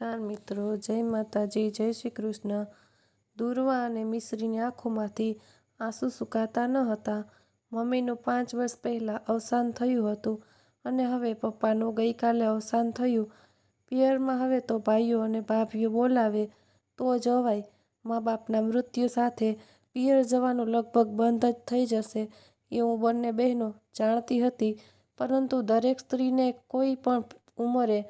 નમસ્કાર મિત્રો, જય માતાજી, જય શ્રી કૃષ્ણ. દુર્વા અને મિશ્રીની આંખોમાંથી આંસુ સુકાતા ન હતા. મમ્મીનું પાંચ વર્ષ પહેલાં અવસાન થયું હતું અને હવે પપ્પાનું ગઈકાલે અવસાન થયું. પિયરમાં હવે તો ભાઈઓ અને ભાભીઓ બોલાવે તો જ અવાય. મા બાપના મૃત્યુ સાથે પિયર જવાનું લગભગ બંધ જ થઈ જશે એવું બંને બહેનો જાણતી હતી. પરંતુ દરેક સ્ત્રીને કોઈ પણ ઉંમરે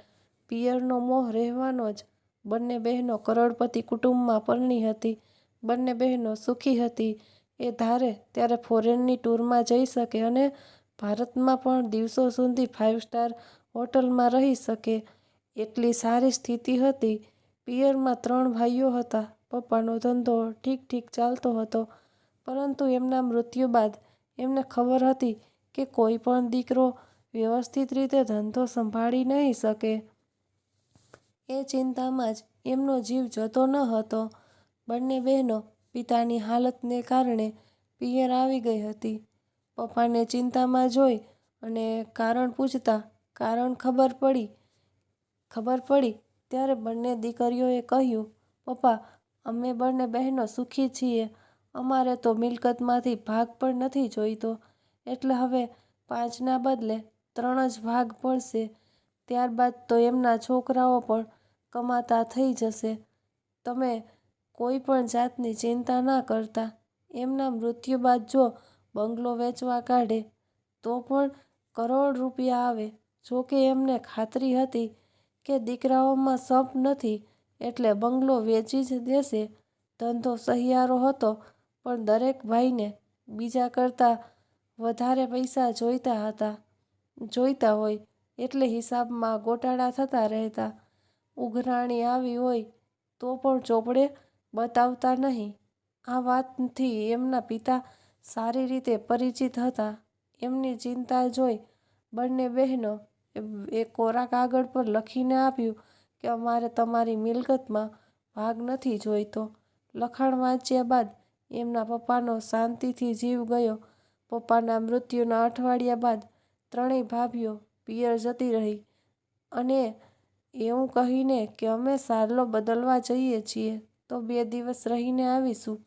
પિયરનો મોહ રહેવાનો જ. બંને બહેનો કરોડપતિ કુટુંબમાં પરણી હતી. બંને બહેનો સુખી હતી. એ ધારે ત્યારે ફોરેનની ટૂરમાં જઈ શકે અને ભારતમાં પણ દિવસો સુધી ફાઇવ સ્ટાર હોટલમાં રહી શકે. એટલી સારી સ્થિતિ હતી. પિયરમાં ત્રણ ભાઈઓ હતા. પપ્પાનો ધંધો ઠીક ઠીક ચાલતો હતો. પરંતુ એમના મૃત્યુ બાદ એમને ખબર હતી કે કોઈ પણ દીકરો વ્યવસ્થિત રીતે ધંધો સંભાળી નહીં શકે. એ ચિંતામાં જ એમનો જીવ જતો ન હતો. બંને બહેનો પિતાની હાલતને કારણે પિયર આવી ગઈ હતી. પપ્પાને ચિંતામાં જોઈ અને કારણ પૂછતા કારણ ખબર પડી. ખબર પડી ત્યારે બંને દીકરીઓએ કહ્યું, પપ્પા, અમે બંને બહેનો સુખી છીએ. અમારે તો મિલકતમાંથી ભાગ પણ નથી જોઈતો. એટલે હવે પાંચના બદલે ત્રણ જ ભાગ પડશે. ત્યારબાદ તો એમના છોકરાઓ પણ કમાતા થઈ જશે. તમે કોઈ પણ જાતની ચિંતા ના કરતા. એમના મૃત્યુ બાદ જો બંગલો વેચવા કાઢે, તો પણ કરોડ રૂપિયા આવે. જો કે એમને ખાતરી હતી કે દીકરાઓમાં સપ નથી, એટલે બંગલો વેચી જ દેશે. ધંધો સહિયારો હતો, પણ દરેક ભાઈને બીજા કરતાં વધારે પૈસા જોઈતા હતા, જોઈતા હોય એટલે હિસાબમાં ગોટાળા થતા રહેતા. ઉઘરાણી આવી હોય તો પણ ચોપડે બતાવતા નહીં. આ વાતથી એમના પિતા સારી રીતે પરિચિત હતા. એમની ચિંતા જોઈ બંને બહેનો એ કોરા કાગળ પર લખીને આપ્યું કે અમારે તમારી મિલકતમાં ભાગ નથી જોઈતો. લખાણ વાંચ્યા બાદ એમના પપ્પાનો શાંતિથી જીવ ગયો. પપ્પાના મૃત્યુના અઠવાડિયા બાદ ત્રણેય ભાભીઓ પિયર જતી રહી અને એવું કહીને કે અમે સારલો બદલવા જઈએ છીએ, તો બે દિવસ રહીને આવીશું.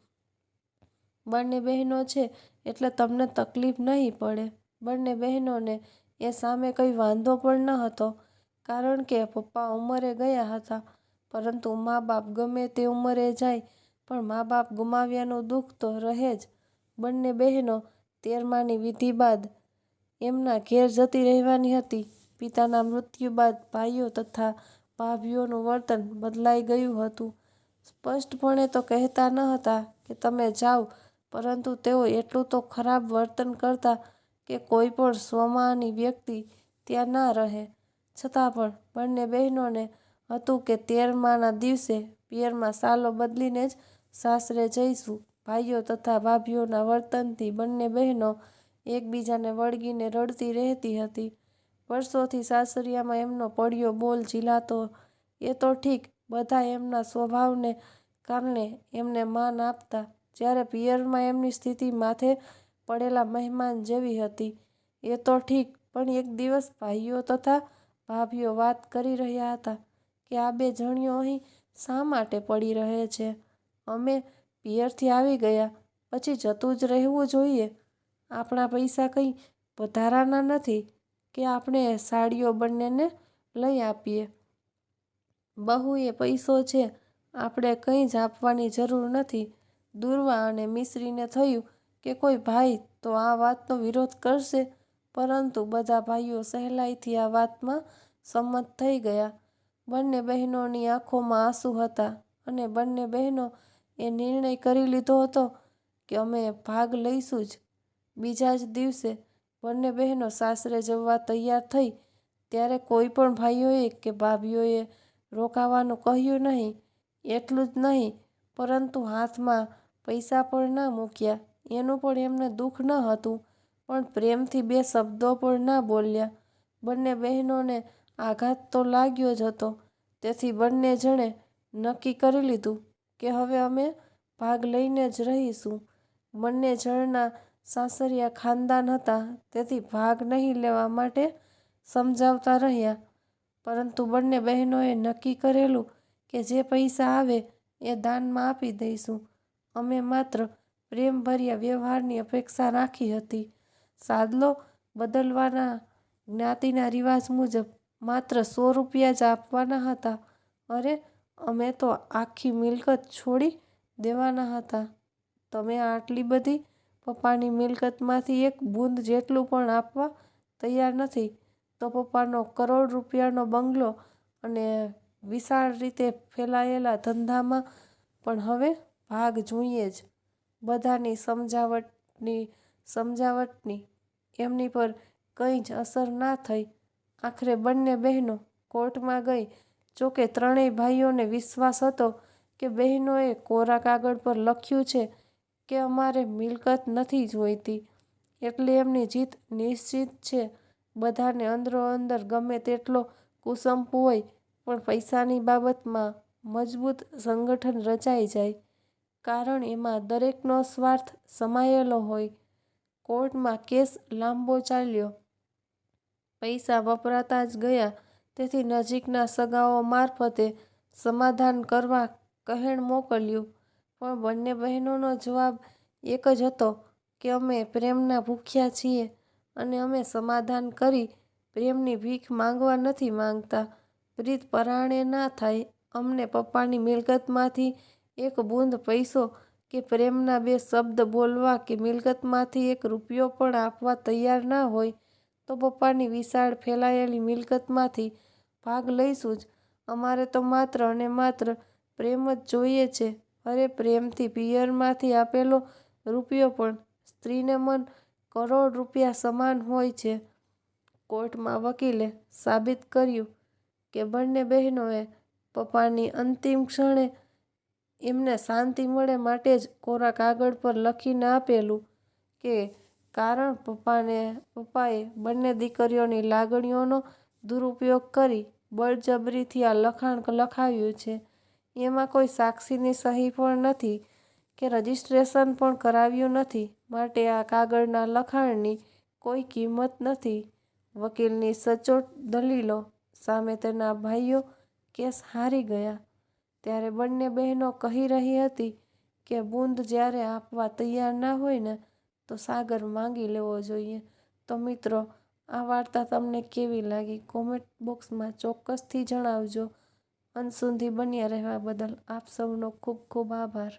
બંને બહેનો છે એટલે તમને તકલીફ નહીં પડે. બંને બહેનોને એ સામે કંઈ વાંધો પણ ન હતો, કારણ કે પપ્પા ઉંમરે ગયા હતા. પરંતુ મા બાપ ગમે તે ઉંમરે જાય, પણ મા બાપ ગુમાવ્યાનું દુઃખ તો રહે જ. બંને બહેનો તેરમાની વિધિ બાદ એમના ઘેર જતી રહેવાની હતી. પિતાના મૃત્યુ બાદ ભાઈઓ તથા ભાભીઓનું વર્તન બદલાઈ ગયું હતું. સ્પષ્ટપણે તો કહેતા ન હતા કે તમે જાઓ, પરંતુ તેઓ એટલું તો ખરાબ વર્તન કરતા કે કોઈ પણ સ્વમાની વ્યક્તિ ત્યાં ના રહે. છતાં પણ બંને બહેનોને હતું કે તેરમાના દિવસે પિયરમાં સાલો બદલીને જ સાસરે જઈશું. ભાઈઓ તથા ભાભીઓના વર્તનથી બંને બહેનો એકબીજાને વળગીને રડતી રહેતી હતી. વર્ષોથી સાસરિયામાં એમનો પડ્યો બોલ ઝીલાતો, એ તો ઠીક, બધા એમના સ્વભાવને કારણે એમને માન આપતા, જ્યારે પિયરમાં એમની સ્થિતિ માથે પડેલા મહેમાન જેવી હતી. એ તો ઠીક, પણ એક દિવસ ભાઈઓ તથા ભાભીઓ વાત કરી રહ્યા હતા કે આ બે જણીઓ અહીં શા માટે પડી રહે છે? અમે પિયરથી આવી ગયા, પછી જતું જ રહેવું જોઈએ. આપણા પૈસા કંઈ વધારાના નથી કે આપણે સાડીઓ બંનેને લઈ આપીએ. બહુ એ પૈસો છે, આપણે કંઈ જ આપવાની જરૂર નથી. દુર્વા અને મિશ્રીને થયું કે કોઈ ભાઈ તો આ વાતનો વિરોધ કરશે, પરંતુ બધા ભાઈઓ સહેલાઈથી આ વાતમાં સંમત થઈ ગયા. બંને બહેનોની આંખોમાં આંસુ હતા અને બંને બહેનો એ નિર્ણય કરી લીધો હતો કે અમે ભાગ લઈશું જ. બીજા જ દિવસે બંને બહેનો સાસરે જવા તૈયાર થઈ, ત્યારે કોઈ પણ ભાઈઓએ કે ભાભીઓએ રોકાવાનું કહ્યું નહીં, એટલું જ નહીં, પરંતુ હાથમાં પૈસા પણ ના મૂક્યા. એનું પણ એમને દુઃખ ન હતું, પણ પ્રેમથી બે શબ્દો પણ ના બોલ્યા. બંને બહેનોને આઘાત તો લાગ્યો જ હતો, તેથી બંને જણે નક્કી કરી લીધું કે હવે અમે ભાગ લઈને જ રહીશું. બંને જણના સાસરિયા ખાનદાન હતા તેથી ભાગ નહીં લેવા માટે સમજાવતા રહ્યા પરંતુ બંને બહેનોએ નક્કી કરેલું કે જે પૈસા આવે એ દાનમાં આપી દઈશું. અમે માત્ર પ્રેમભર્યા વ્યવહારની અપેક્ષા રાખી હતી. સાદલો બદલવાના જ્ઞાતિના રિવાજ મુજબ માત્ર સો રૂપિયા જ આપવાના હતા. અરે, અમે તો આખી મિલકત છોડી દેવાના હતા. તમે આટલી બધી પપ્પાની મિલકતમાંથી એક બૂંદ જેટલું પણ આપવા તૈયાર નથી તો પપ્પાનો કરોડ રૂપિયાનો બંગલો અને વિશાળ રીતે ફેલાયેલા ધંધામાં પણ હવે ભાગ જોઈએ જ. બધાની સમજાવટની સમજાવટની એમની પર કંઈ જ અસર ના થઈ. આખરે બંને બહેનો કોર્ટમાં ગઈ. જોકે ત્રણેય ભાઈઓને વિશ્વાસ હતો કે બહેનોએ કોરા કાગળ પર લખ્યું છે કે અમારે મિલકત નથી જોઈતી એટલે એમની જીત નિશ્ચિત છે. બધાને અંદરોઅંદર ગમે તેટલો કુસંપ હોય, પણ પૈસાની બાબતમાં મજબૂત સંગઠન રચાઈ જાય. કારણ એમાં દરેકનો સ્વાર્થ સમાયેલો હોય. કોર્ટમાં કેસ લાંબો ચાલ્યો. પૈસા વપરાતા જ ગયા તેથી નજીકના સગાઓ મારફતે સમાધાન કરવા કહેણ મોકલ્યું. પણ બંને બહેનોનો જવાબ એક જ હતો કે અમે પ્રેમના ભૂખ્યા છીએ અને અમે સમાધાન કરી પ્રેમની ભીખ માંગવા નથી માંગતા. પ્રીત પરાણે ના થાય. અમને પપ્પાની મિલકતમાંથી એક બૂંદ પૈસો કે પ્રેમના બે શબ્દ બોલવા કે મિલકતમાંથી એક રૂપિયો પણ આપવા તૈયાર ના હોય તો પપ્પાની વિશાળ ફેલાયેલી મિલકતમાંથી ભાગ લઈશું જ. અમારે તો માત્ર અને માત્ર પ્રેમ જ જોઈએ છે. અરે, પ્રેમથી પિયરમાંથી આપેલો રૂપિયો પણ સ્ત્રીને મન કરોડ રૂપિયા સમાન હોય છે. કોર્ટમાં વકીલે સાબિત કર્યું કે બંને બહેનોએ પપ્પાની અંતિમ ક્ષણે એમને શાંતિ મળે માટે જ કોરા કાગળ પર લખીને આપેલું કે કારણ પપ્પાને પપ્પાએ બંને દીકરીઓની લાગણીઓનો દુરુપયોગ કરી બળજબરીથી આ લખાણ લખાવ્યું છે. એમાં કોઈ સાક્ષીની સહી પણ નથી કે રજિસ્ટ્રેશન પણ કરાવ્યું નથી માટે આ કાગળના લખાણની કોઈ કિંમત નથી. વકીલની સચોટ દલીલો સામે તેના ભાઈઓ કેસ હારી ગયા. ત્યારે બંને બહેનો કહી રહી હતી કે બૂંદ જ્યારે આપવા તૈયાર ના હોય ને, તો સાગર માંગી લેવો જોઈએ. તો મિત્રો, આ વાર્તા તમને કેવી લાગી કોમેન્ટ બોક્સમાં ચોક્કસથી જણાવજો. અંત બન્યા રહેવા બદલ આપ સૌનો ખૂબ ખૂબ આભાર.